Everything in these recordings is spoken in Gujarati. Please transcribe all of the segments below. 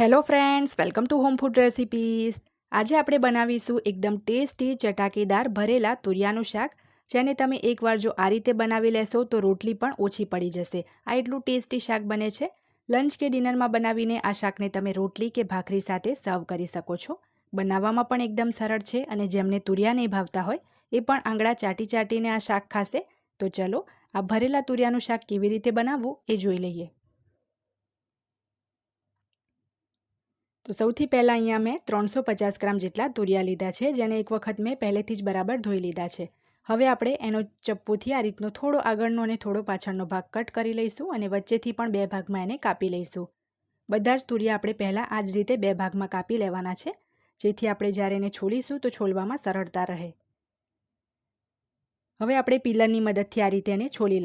Hello friends welcome to home food recipes આજે આપણે બનાવીશું એકદમ ટેસ્ટી ચટાકેદાર ભરેલા તુરિયાનું શાક, જેને તમે એકવાર જો આ રીતે બનાવી લેશો તો રોટલી પણ ઓછી પડી જશે. આ એટલું ટેસ્ટી શાક બને છે. લંચ કે ડિનરમાં બનાવીને આ શાકને તમે રોટલી કે ભાખરી સાથે સર્વ કરી શકો છો. બનાવવામાં પણ એકદમ સરળ છે અને જેમને તુરિયા નહીં ભાવતા હોય, એ પણ આંગળા ચાટી ચાટીને આ શાક ખાશે. તો ચલો, આ ભરેલા તુરિયાનું શાક કેવી રીતે બનાવવું એ જોઈ લઈએ. તો સૌથી પહેલાં અહીંયા મેં ત્રણસો પચાસ ગ્રામ જેટલા તુરિયા લીધા છે, જેને એક વખત મેં પહેલેથી જ બરાબર ધોઈ લીધા છે. હવે આપણે એનો ચપ્પુથી આ રીતનો થોડો આગળનો અને થોડો પાછળનો ભાગ કટ કરી લઈશું અને વચ્ચેથી પણ બે ભાગમાં એને કાપી લઈશું. બધા જ તુરિયા આપણે પહેલાં આ જ રીતે બે ભાગમાં કાપી લેવાના છે, જેથી આપણે જ્યારે એને છોલીશું તો છોલવામાં સરળતા રહે. હવે આપણે પિલરની મદદથી આ રીતે એને છોલી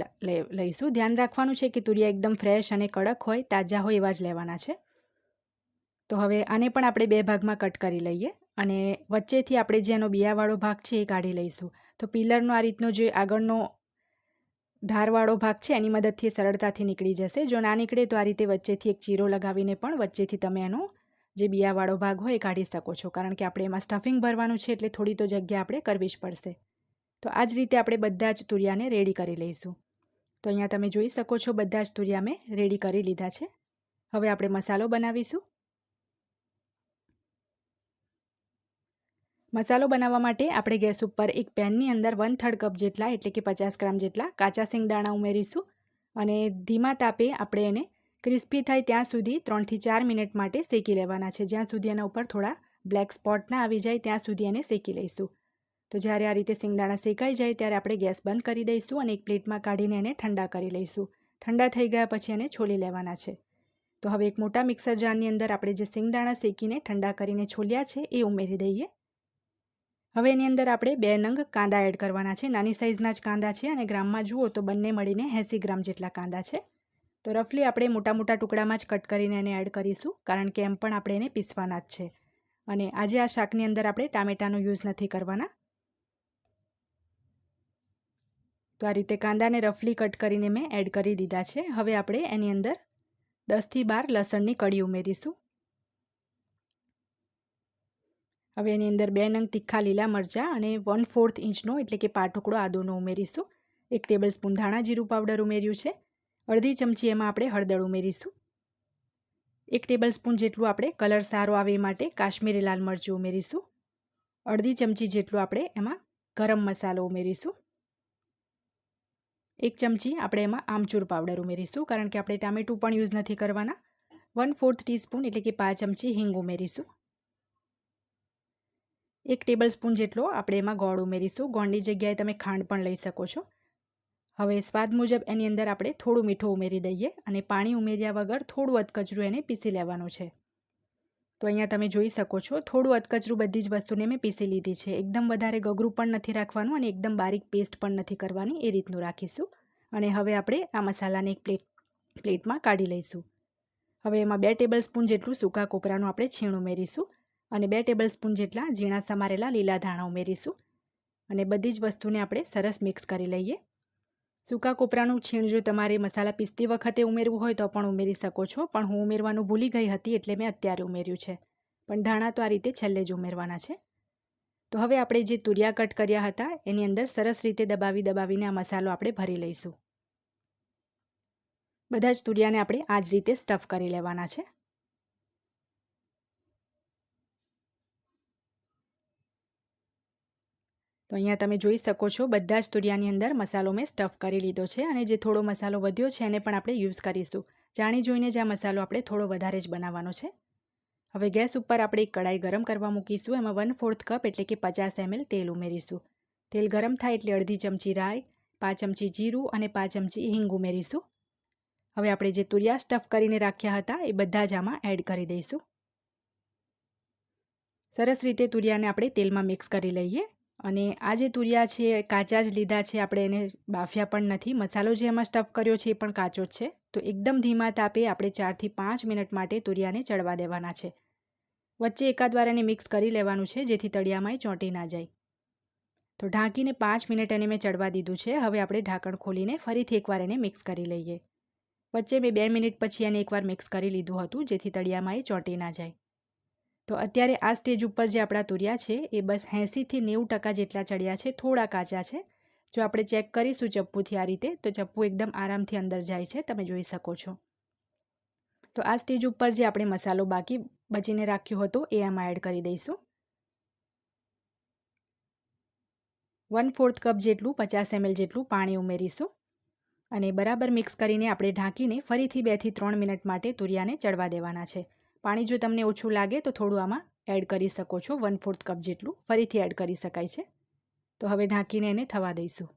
લઈશું. ધ્યાન રાખવાનું છે કે તુરિયા એકદમ ફ્રેશ અને કડક હોય, તાજા હોય એવા જ લેવાના છે. તો હવે આને પણ આપણે બે ભાગમાં કટ કરી લઈએ અને વચ્ચેથી આપણે જે એનો બિયાવાળો ભાગ છે એ કાઢી લઈશું. તો પિલરનો આ રીતનો જે આગળનો ધારવાળો ભાગ છે એની મદદથી સરળતાથી નીકળી જશે. જો ના નીકળે તો આ રીતે વચ્ચેથી એક ચીરો લગાવીને પણ વચ્ચેથી તમે એનો જે બિયાવાળો ભાગ હોય એ કાઢી શકો છો. કારણ કે આપણે એમાં સ્ટફિંગ ભરવાનું છે એટલે થોડી તો જગ્યા આપણે કરવી જ પડશે. તો આ જ રીતે આપણે બધા જ તુરિયાને રેડી કરી લઈશું. તો અહીંયા તમે જોઈ શકો છો બધા જ તુરિયા મેં રેડી કરી લીધા છે. હવે આપણે મસાલો બનાવીશું. મસાલો બનાવવા માટે આપણે ગેસ ઉપર એક પેનની અંદર વન થર્ડ કપ જેટલા, એટલે કે પચાસ ગ્રામ જેટલા કાચા સિંગદાણા ઉમેરીશું અને ધીમા તાપે આપણે એને ક્રિસ્પી થાય ત્યાં સુધી ત્રણથી ચાર મિનિટ માટે શેકી લેવાના છે. જ્યાં સુધી એના ઉપર થોડા બ્લેક સ્પોટ ના આવી જાય, ત્યાં સુધી એને શેકી લઈશું. તો જ્યારે આ રીતે સિંગદાણા શેકાઈ જાય, ત્યારે આપણે ગેસ બંધ કરી દઈશું અને એક પ્લેટમાં કાઢીને એને ઠંડા કરી લઈશું. ઠંડા થઈ ગયા પછી એને છોલી લેવાના છે. તો હવે એક મોટા મિક્સર જારની અંદર આપણે જે સિંગદાણા શેકીને ઠંડા કરીને છોલ્યા છે, એ ઉમેરી દઈએ. હવે એની અંદર આપણે બે નંગ કાંદા એડ કરવાના છે. નાની સાઇઝના જ કાંદા છે અને ગ્રામમાં જુઓ તો બંને મળીને એંસી ગ્રામ જેટલા કાંદા છે. તો રફલી આપણે મોટા મોટા ટુકડામાં જ કટ કરીને એને એડ કરીશું, કારણ કે એમ પણ આપણે એને પીસવાના જ છે. અને આજે આ શાકની અંદર આપણે ટામેટાનો યુઝ નથી કરવાના. તો આ રીતે કાંદાને રફલી કટ કરીને મેં એડ કરી દીધા છે. હવે આપણે એની અંદર દસથી બાર લસણની કડી ઉમેરીશું. હવે એની અંદર બે નંગ તીખા લીલા મરચાં અને વન ફોર્થ ઇંચનો એટલે કે પાટુકડો આદુનો ઉમેરીશું. એક ટેબલ સ્પૂન ધાણા જીરું પાવડર ઉમેર્યું છે. અડધી ચમચી એમાં આપણે હળદર ઉમેરીશું. એક ટેબલ સ્પૂન જેટલું આપણે કલર સારો આવે એ માટે કાશ્મીરી લાલ મરચું ઉમેરીશું. અડધી ચમચી જેટલું આપણે એમાં ગરમ મસાલો ઉમેરીશું. એક ચમચી આપણે એમાં આમચૂર પાવડર ઉમેરીશું, કારણ કે આપણે ટામેટું પણ યુઝ નથી કરવાના. વન ફોર્થ ટીસ્પૂન એટલે કે પાંચ ચમચી હિંગ ઉમેરીશું. એક ટેબલ સ્પૂન જેટલો આપણે એમાં ગોળ ઉમેરીશું. ગોળની જગ્યાએ તમે ખાંડ પણ લઈ શકો છો. હવે સ્વાદ મુજબ એની અંદર આપણે થોડું મીઠું ઉમેરી દઈએ અને પાણી ઉમેર્યા વગર થોડું અધકચરું એને પીસી લેવાનું છે. તો અહીંયા તમે જોઈ શકો છો, થોડું અધકચરું બધી જ વસ્તુને મેં પીસી લીધી છે. એકદમ વધારે ગગરું પણ નથી રાખવાનું અને એકદમ બારીક પેસ્ટ પણ નથી કરવાની, એ રીતનું રાખીશું. અને હવે આપણે આ મસાલાને એક પ્લેટ પ્લેટમાં કાઢી લઈશું. હવે એમાં બે ટેબલ સ્પૂન જેટલું સૂકા કોપરાનું આપણે છીણ ઉમેરીશું. અને બે ટેબલ સ્પૂન જેટલા ઝીણા સમારેલા લીલા ધાણા ઉમેરીશું. અને બધી જ વસ્તુને આપણે સરસ મિક્સ કરી લઈએ. સૂકા કોપરાનું છીણ જો તમારે મસાલા પીસતી વખતે ઉમેરવું હોય તો પણ ઉમેરી શકો છો. પણ હું ઉમેરવાનું ભૂલી ગઈ હતી એટલે મેં અત્યારે ઉમેર્યું છે. પણ ધાણા તો આ રીતે છેલ્લે જ ઉમેરવાના છે. તો હવે આપણે જે તુરિયા કટ કર્યા હતા એની અંદર સરસ રીતે દબાવી દબાવીને આ મસાલો આપણે ભરી લઈશું. બધા જ તુરિયાને આપણે આ જ રીતે સ્ટફ કરી લેવાના છે. તો અહીંયા તમે જોઈ શકો છો, બધા જ તુરિયાની અંદર મસાલો મેં સ્ટફ કરી લીધો છે અને જે થોડો મસાલો વધ્યો છે એને પણ આપણે યુઝ કરીશું. જાણી જોઈને જ આ મસાલો આપણે થોડો વધારે જ બનાવવાનો છે. હવે ગેસ ઉપર આપણે એક કડાઈ ગરમ કરવા મૂકીશું, એમાં વન ફોર્થ કપ એટલે કે પચાસ એમએલ તેલ ઉમેરીશું. તેલ ગરમ થાય એટલે અડધી ચમચી રાઈ, પાંચ ચમચી જીરું અને પાંચ ચમચી હિંગ ઉમેરીશું. હવે આપણે જે તુરિયા સ્ટફ કરીને રાખ્યા હતા એ બધા જ આમાં એડ કરી દઈશું. સરસ રીતે તુરિયાને આપણે તેલમાં મિક્સ કરી લઈએ. અને આ જે તુરિયા છે, કાચા જ લીધા છે, આપણે એને બાફ્યા પણ નથી. મસાલો જે એમાં સ્ટફ કર્યો છે એ પણ કાચો જ છે. તો એકદમ ધીમા તાપે આપણે ચારથી પાંચ મિનિટ માટે તુરિયાને ચડવા દેવાના છે. વચ્ચે એકાદ વાર એને મિક્સ કરી લેવાનું છે, જેથી તળિયામાં એ ચોંટી ના જાય. તો ઢાંકીને પાંચ મિનિટ એને મેં ચડવા દીધું છે. હવે આપણે ઢાંકણ ખોલીને ફરીથી એકવાર એને મિક્સ કરી લઈએ. વચ્ચે મેં બે મિનિટ પછી એને એકવાર મિક્સ કરી લીધું હતું, જેથી તળિયામાં એ ચોંટી ના જાય. તો અત્યારે આ સ્ટેજ ઉપર જે આપણા તુરિયા છે, એ બસ એંસીથી નેવું ટકા જેટલા ચડ્યા છે, થોડા કાચા છે. જો આપણે ચેક કરીશું ચપ્પુથી આ રીતે, તો ચપ્પુ એકદમ આરામથી અંદર જાય છે, તમે જોઈ શકો છો. તો આ સ્ટેજ ઉપર જે આપણે મસાલો બાકી બચીને રાખ્યો હતો, એ આમાં એડ કરી દઈશું. વન ફોર્થ કપ જેટલું, પચાસ એમએલ જેટલું પાણી ઉમેરીશું. અને બરાબર મિક્સ કરીને આપણે ઢાંકીને ફરીથી બેથી ત્રણ મિનિટ માટે તુરિયાને ચડવા દેવાના છે. પાણી જો તમને ઓછું લાગે તો થોડું આમાં એડ કરી શકો છો વન ફોર્થ કપ જેટલું. ફરીથી એડ કરી શકાય છે. તો હવે ઢાંકીને એને થવા દઈશું.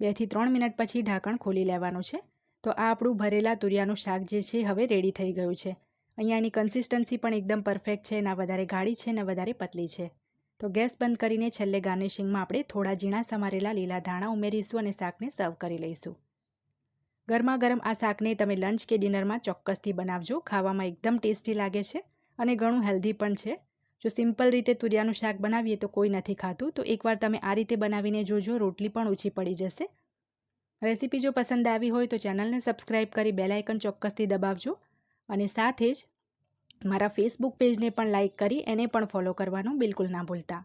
બેથી ત્રણ મિનિટ પછી ઢાંકણ ખોલી લેવાનું છે. તો આ આપણું ભરેલા તુરિયાનું શાક જે છે હવે રેડી થઈ ગયું છે. અહીંયા એની કન્સિસ્ટન્સી પણ એકદમ પરફેક્ટ છે, ના વધારે ગાઢી છે, ને વધારે પતલી છે. તો ગેસ બંધ કરીને છેલ્લે ગાર્નિશિંગમાં આપણે થોડા ઝીણા સમારેલા લીલા ધાણા ઉમેરીશું અને શાકને સર્વ કરી લઈશું. ગરમા ગરમ આ શાકને તમે લંચ કે ડિનરમાં ચોક્કસથી બનાવજો. ખાવામાં એકદમ ટેસ્ટી લાગે છે અને ઘણું હેલ્ધી પણ છે. જો સિમ્પલ રીતે તુરિયાનું શાક બનાવીએ તો કોઈ નથી ખાતું. તો એકવાર તમે આ રીતે બનાવીને જોજો, રોટલી પણ ઓછી પડી જશે. રેસીપી જો પસંદ આવી હોય તો ચેનલને સબસ્ક્રાઈબ કરી બેલાઇકન ચોક્કસથી દબાવજો અને સાથે જ મારા ફેસબુક પેજને પણ લાઇક કરી એને પણ ફોલો કરવાનું બિલકુલ ના ભૂલતા.